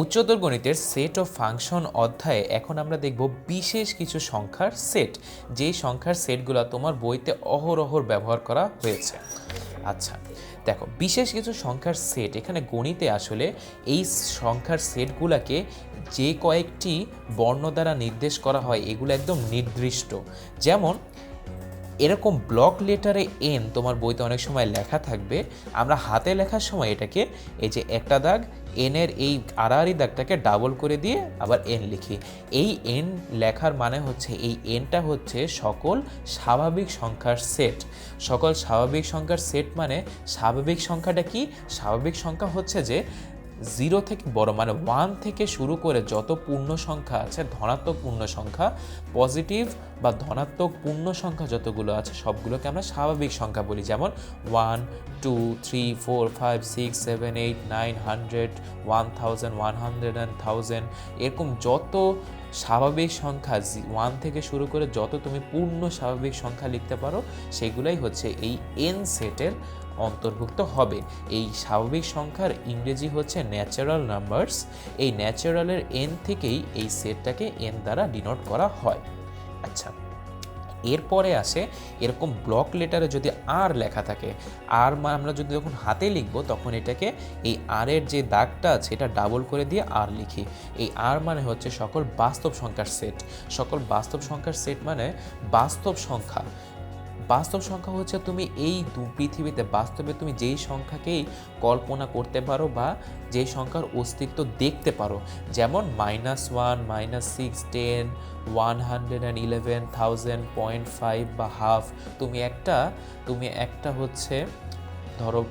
উচ্চতর গণিতের set of function অধ্যায়ে এখন আমরা দেখব বিশেষ কিছু সংখ্যার সেট যেই সংখ্যার সেটগুলো তোমার বইতে অহরহর ব্যবহার করা হয়েছে। আচ্ছা দেখো, বিশেষ কিছু সংখ্যার সেট এখানে গণিতে আসলে এই সংখ্যার সেটগুলোকে যে কয়েকটি বর্ণ দ্বারা নির্দেশ করা হয়, এগুলো একদম নির্দিষ্ট। যেমন, এরকম ব্লক লেটারে এন তোমার বইতে অনেক সময় লেখা থাকবে। আমরা হাতে লেখার সময় এটাকে এই যে একটা দাগ এনের এই আড়াআড়ি দাগটাকে ডাবল করে দিয়ে আবার এন লিখি। এই এন লেখার মানে হচ্ছে, এই এনটা হচ্ছে সকল স্বাভাবিক সংখ্যার সেট সকল স্বাভাবিক সংখ্যার সেট মানে স্বাভাবিক সংখ্যাটা কি? স্বাভাবিক সংখ্যা হচ্ছে যে জিরো থেকে বড় মানে ওয়ান থেকে শুরু করে যত পূর্ণ সংখ্যা আছে, ধনাত্মক পূর্ণ সংখ্যা পজিটিভ বা ধনাত্মক পূর্ণ সংখ্যা যতগুলো আছে, সবগুলোকে আমরা স্বাভাবিক সংখ্যা বলি। যেমন one two three four five six seven eight nine hundred one thousand one hundred and thousand এরকম যত স্বাভাবিক সংখ্যা ওয়ান থেকে শুরু করে যত তুমি পূর্ণ স্বাভাবিক সংখ্যা লিখতে পারো, সেগুলাই হচ্ছে এই এন সেটের অন্তর্ভুক্ত হবে। এই স্বাভাবিক সংখ্যার ইংরেজি হচ্ছে ন্যাচারাল নাম্বারস এই ন্যাচারালের এন থেকেই এই সেটটাকে এন দ্বারা ডিনোট করা হয়। আচ্ছা এরপরে আসে এরকম ব্লক লেটারে যদি আর লেখা থাকে আর আমরা যদি যখন হাতে লিখব, তখন এটাকে এই আরের যে দাগটা আছে, এটা ডাবল করে দিয়ে আর লিখি। এই আর মানে হচ্ছে সকল বাস্তব সংখ্যার সেট সকল বাস্তব সংখ্যার সেট মানে বাস্তব সংখ্যা। বাস্তব সংখ্যা হচ্ছে তুমি এই পৃথিবীতে, বাস্তবে তুমি যেই সংখ্যাকেই কল্পনা করতে পারো বা যেই সংখ্যার অস্তিত্ব দেখতে পারো। যেমন minus one minus six ten one hundred and eleven thousand point five বা হাফ তুমি একটা তুমি একটা হচ্ছে ধরো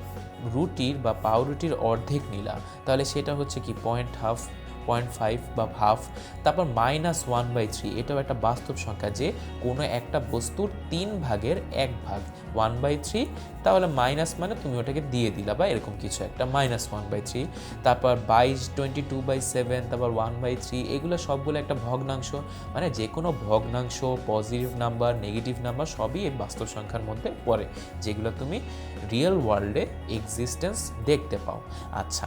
রুটির বা পাউরুটির অর্ধেক নিলা। তাহলে সেটা হচ্ছে কি? পয়েন্ট হাফ পয়েন্ট ফাইভ বা হাফ তারপর মাইনাস ওয়ান বাই থ্রি এটাও একটা বাস্তব সংখ্যা যে কোনো একটা বস্তুর তিন ভাগের এক ভাগ ওয়ান বাই থ্রি তাহলে মাইনাস মানে তুমি ওটাকে দিয়ে দিলা বা এরকম কিছু একটা মাইনাস ওয়ান বাই থ্রি তারপর বাইশ টোয়েন্টি টু বাই সেভেন তারপর ওয়ান বাই থ্রি এগুলো সবগুলো একটা ভগ্নাংশ মানে যে কোনো ভগ্নাংশ পজিটিভ নাম্বার নেগেটিভ নাম্বার সবই এই বাস্তব সংখ্যার মধ্যে পড়ে, যেগুলো তুমি রিয়েল ওয়ার্ল্ডে এক্সিস্টেন্স দেখতে পাও। আচ্ছা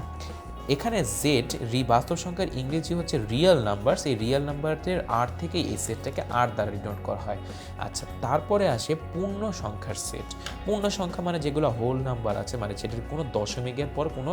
এখানে জেড রি বাস্তব সংখ্যার ইংরেজি হচ্ছে রিয়েল নাম্বার সেই রিয়েল নাম্বারের আর থেকে এই সেটটাকে আর দ্বারা ডিনোট করা হয়। আচ্ছা তারপরে আসে পূর্ণ সংখ্যার সেট পূর্ণ সংখ্যা মানে যেগুলো হোল নাম্বার আছে মানে যেটির কোনো দশমিকের পর কোনো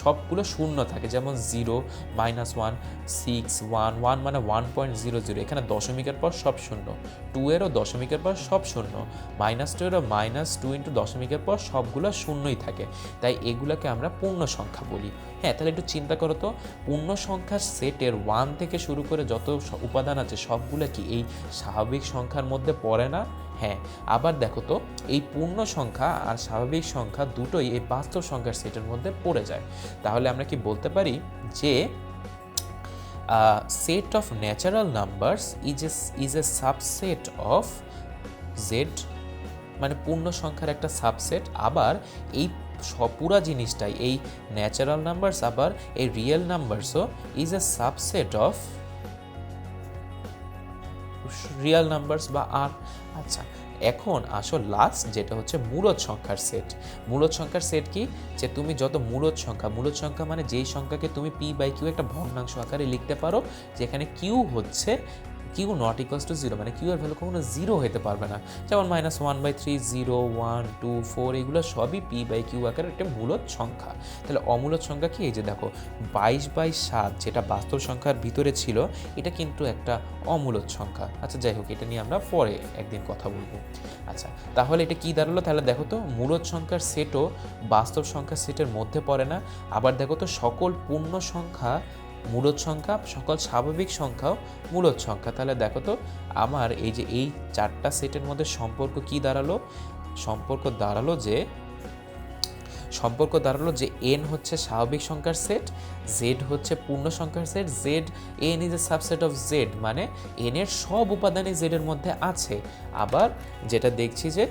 সবগুলো শূন্য থাকে, যেমন zero minus one six one one মানে ওয়ান পয়েন্ট জিরো জিরো এখানে দশমিকের পর সব শূন্য। টু এরও দশমিকের পর সব শূন্য। মাইনাস টু এরও মাইনাস টু ইন্টু দশমিকের পর সবগুলো শূন্যই থাকে। তাই এগুলোকে আমরা পূর্ণ সংখ্যা বলি। হ্যাঁ তাহলে একটু চিন্তা করো তো। পূর্ণ সংখ্যার সেটের ওয়ান থেকে শুরু করে যত উপাদান আছে, সবগুলো কি এই স্বাভাবিক সংখ্যার মধ্যে পড়ে না? হ্যাঁ আবার দেখো তো, এই পূর্ণ সংখ্যা আর স্বাভাবিক সংখ্যা দুটোই এই বাস্তব সংখ্যার সেটের মধ্যে পড়ে যায়। তাহলে আমরা কি বলতে পারি যে set of natural numbers is a is a subset of Z মানে পূর্ণ সংখ্যার একটা সাবসেট আবার এই পুরা জিনিসটাই, এই ন্যাচারাল নাম্বারস আবার এই real নাম্বারসও is a subset of real numbers বা আর আচ্ছা এখন আসো লাস্ট যেটা হচ্ছে মূলত সংখ্যার সেট মূলত সংখ্যার সেট কি? যে তুমি যত মূলত সংখ্যা মূলত সংখ্যা মানে যেই সংখ্যাকে তুমি পি বাই কিউ একটা ভগ্নাংশ আকারে লিখতে পারো, যেখানে কিউ হচ্ছে Q not equals to zero মানে কিউ এর ভ্যালু কখনো জিরো হতে পারবে না। যেমন minus one by three zero one two four এগুলো সবই পি বাই কিউ আকারের একটা মূলত সংখ্যা। তাহলে অমূলত সংখ্যা কি? এই যে দেখো, বাইশ বাই সাত যেটা বাস্তব সংখ্যার ভিতরে ছিল, এটা কিন্তু একটা অমূলত সংখ্যা। আচ্ছা যাই হোক, এটা নিয়ে আমরা পরে একদিন কথা বলব। আচ্ছা তাহলে এটা কি দাঁড়াল? তাহলে দেখো তো মূলত সংখ্যার সেটও বাস্তব সংখ্যার সেটের মধ্যে পড়ে না। আবার দেখো তো, সকল পূর্ণ সংখ্যা মূলত সংখ্যা, সকল স্বাভাবিক সংখ্যাও মূলত সংখ্যা। তাহলে দেখো তো, আমার এই যে এই চারটা সেটের মধ্যে সম্পর্ক কি দাঁড়াল? সম্পর্ক দাঁড়াল যে, সম্পর্ক দাঁড়াল যে এন হচ্ছে স্বাভাবিক সংখ্যার সেট জেড হচ্ছে পূর্ণ সংখ্যার set Z N is a subset of Z মানে এন এর সব উপাদানই জেড এর মধ্যে আছে। আবার যেটা দেখছি যে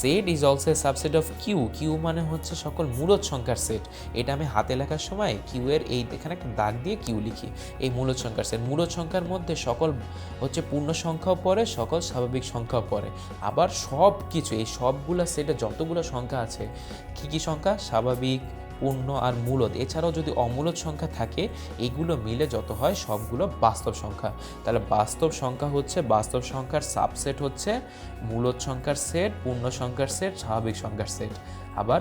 Z is also a subset of Q Q মানে হচ্ছে সকল মূলত সংখ্যার সেট। এটা আমি হাতে লেখার সময় কিউ এর এই এখানে একটা দাগ দিয়ে কিউ লিখি, এই মূলত সংখ্যার সেট। মূলত সংখ্যার মধ্যে সকল হচ্ছে পূর্ণ সংখ্যাও পড়ে, সকল স্বাভাবিক সংখ্যাও পড়ে। আবার সব কিছু এই সবগুলো সেটে যতগুলো সংখ্যা আছে, কী কী সংখ্যা? স্বাভাবিক পূর্ণ আর মূলদ। এছাড়াও যদি অমূলদ সংখ্যা থাকে, এগুলো মিলে যত হয় সবগুলো বাস্তব সংখ্যা। তাহলে বাস্তব সংখ্যা হচ্ছে, বাস্তব সংখ্যার সাবসেট হচ্ছে মূলদ সংখ্যার সেট পূর্ণ সংখ্যার সেট স্বাভাবিক সংখ্যার সেট আবার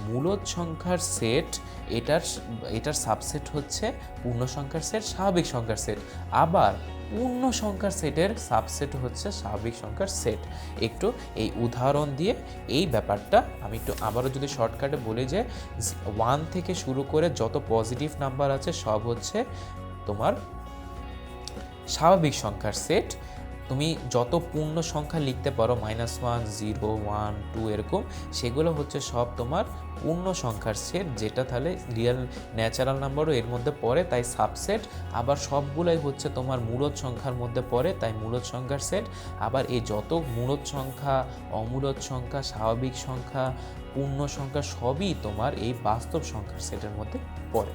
মূলদ সংখ্যার সেট এটার এটার সাবসেট হচ্ছে পূর্ণ সংখ্যার সেট স্বাভাবিক সংখ্যার সেট আবার পূর্ণ সংখ্যার সেটের সাবসেট হচ্ছে স্বাভাবিক সংখ্যার সেট একটু এই উদাহরণ দিয়ে এই ব্যাপারটা আমি একটু আবারও যদি শর্টকাটে বলি যে ওয়ান থেকে শুরু করে যত পজিটিভ নাম্বার আছে, সব হচ্ছে তোমার স্বাভাবিক সংখ্যার সেট তুমি যত পূর্ণ সংখ্যা লিখতে পারো minus one zero one two এরকম, সেগুলো হচ্ছে সব তোমার পূর্ণ সংখ্যার সেট যেটা তাহলে রিয়েল ন্যাচারাল নাম্বারও এর মধ্যে পড়ে, তাই সাবসেট আবার সবগুলোই হচ্ছে তোমার মূলদ সংখ্যার মধ্যে পড়ে, তাই মূলদ সংখ্যার সেট আবার এই যত মূলদ সংখ্যা, অমূলদ সংখ্যা, স্বাভাবিক সংখ্যা, পূর্ণ সংখ্যা, সবই তোমার এই বাস্তব সংখ্যার সেটের মধ্যে পড়ে।